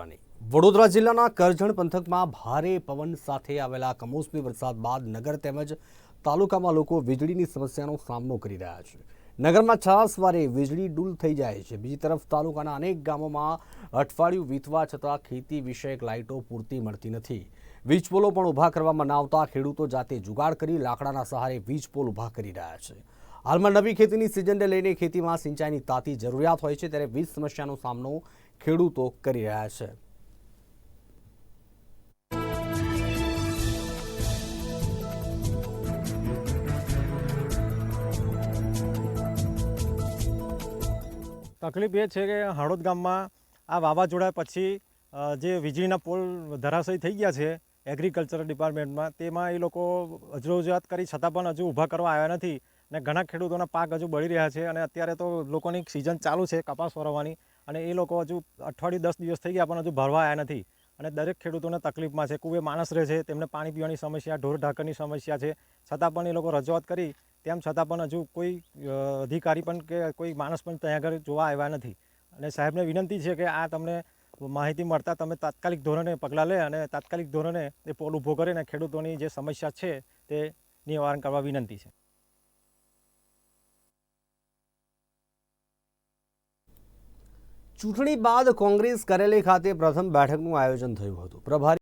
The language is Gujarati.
વડોદરાની. વડોદરા જિલ્લાના કરજણ પંથકમાં ભારે પવન સાથે આવેલા કમોસમી વરસાદ બાદ નગર તેમજ તાલુકામાં લોકો વીજળીની સમસ્યાનો સામનો કરી રહ્યા છે. નગરમાં છાસ વારે વીજળી ડૂલ થઈ જાય છે. બીજી તરફ તાલુકાના અનેક ગામોમાં અઠવાડિયું વીતવા છતાં ખેતી વિષયક લાઇટો પૂરતી મળતી નથી. વીજપોલો પણ ઊભા કરવામાં ન આવતા ખેડૂતો જાતે જુગાડ કરી લાકડાના સહારે વીજપોલ ઊભા કરી રહ્યા છે. હાલમાં નવી ખેતીની સિઝનને લઈને ખેતીમાં સિંચાઈની તાતી જરૂરિયાત હોય છે, ત્યારે વીજ સમસ્યાનો સામનો ખેડૂતો કરી રહ્યા છે. તકલીફ એ છે કે હળોદ ગામમાં આ વાવાઝોડા પછી જે વીજળીના પોલ ધરાશયી થઈ ગયા છે એગ્રીકલ્ચર ડિપાર્ટમેન્ટમાં તેમાં એ લોકો રજૂઆત કરી, છતાં પણ હજુ ઊભા કરવા આવ્યા નથી. અને ઘણા ખેડૂતોના પાક હજુ બળી રહ્યા છે અને અત્યારે તો લોકોની સિઝન ચાલુ છે કપાસ વરવવાની અને એ લોકો હજુ અઠવાડિયું દસ દિવસ થઈ ગયા પણ હજુ ભરવા આવ્યા નથી. અને દરેક ખેડૂતોને તકલીફમાં છે. કુવે માણસ રહે છે, તેમને પાણી પીવાની સમસ્યા, ઢોર ઢાંકરની સમસ્યા છે. છતાં પણ એ લોકો રજૂઆત કરી, તેમ છતાં પણ હજુ કોઈ અધિકારી પણ કે કોઈ માણસ પણ ત્યાં આગળ જોવા આવ્યા નથી. અને સાહેબને વિનંતી છે કે આ તમને માહિતી મળતા તમે તાત્કાલિક ધોરણે પગલાં લે અને તાત્કાલિક ધોરણે એ પોલ ઊભો કરીને ખેડૂતોની જે સમસ્યા છે તે નિવારણ કરવા વિનંતી છે. ચૂંટણી બાદ કોંગ્રેસ કરેલી ખાતે પ્રથમ બેઠકનું આયોજન થયું હતું. પ્રભારી